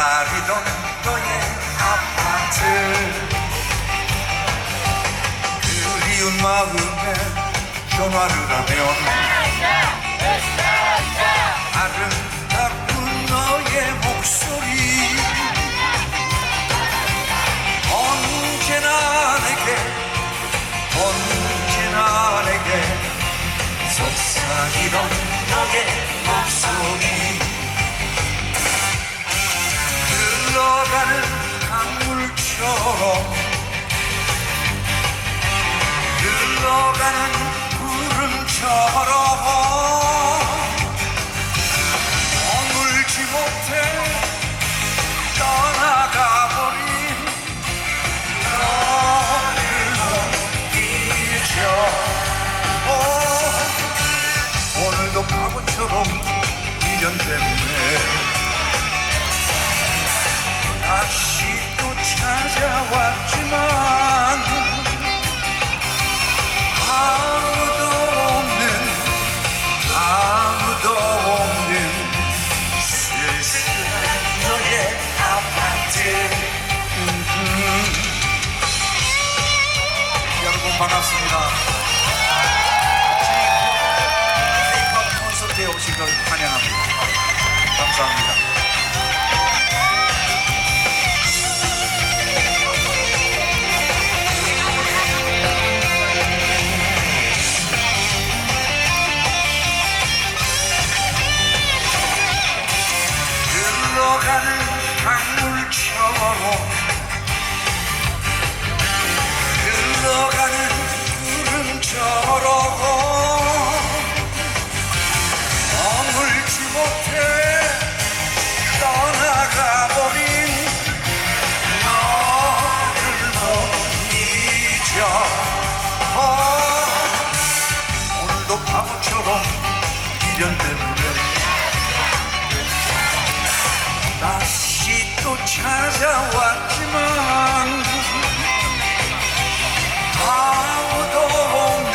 너의 아파트. 그리운 마음에 전화를 하면 아름다운 너의 목소리. 언제나 내게 언제나 내게 속삭이던 너의 흘러가는 강물처럼 흘러가는 구름처럼 머물지 못해 떠나가 버린 너를 못 잊어. 오, 오늘도 바보처럼 미련 때문 왔지만 아무도 없는 아무도 없는 쓸쓸한 너의 아파트 음. 여러분 반갑습니다 흘러가는 강물처럼. 흘러가는 구름처럼. 머물지 못해 떠나가버린 너를 못 잊어 오늘도 바보처럼 미련 때문 찾아왔지만 아무도 없는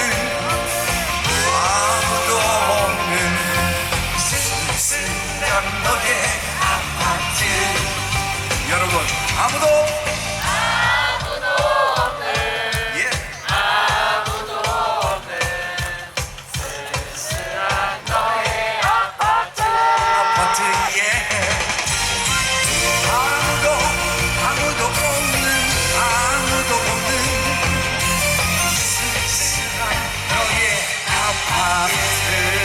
아무도 없는 쓸쓸한 너의 아파트. 여러분 아무도 haft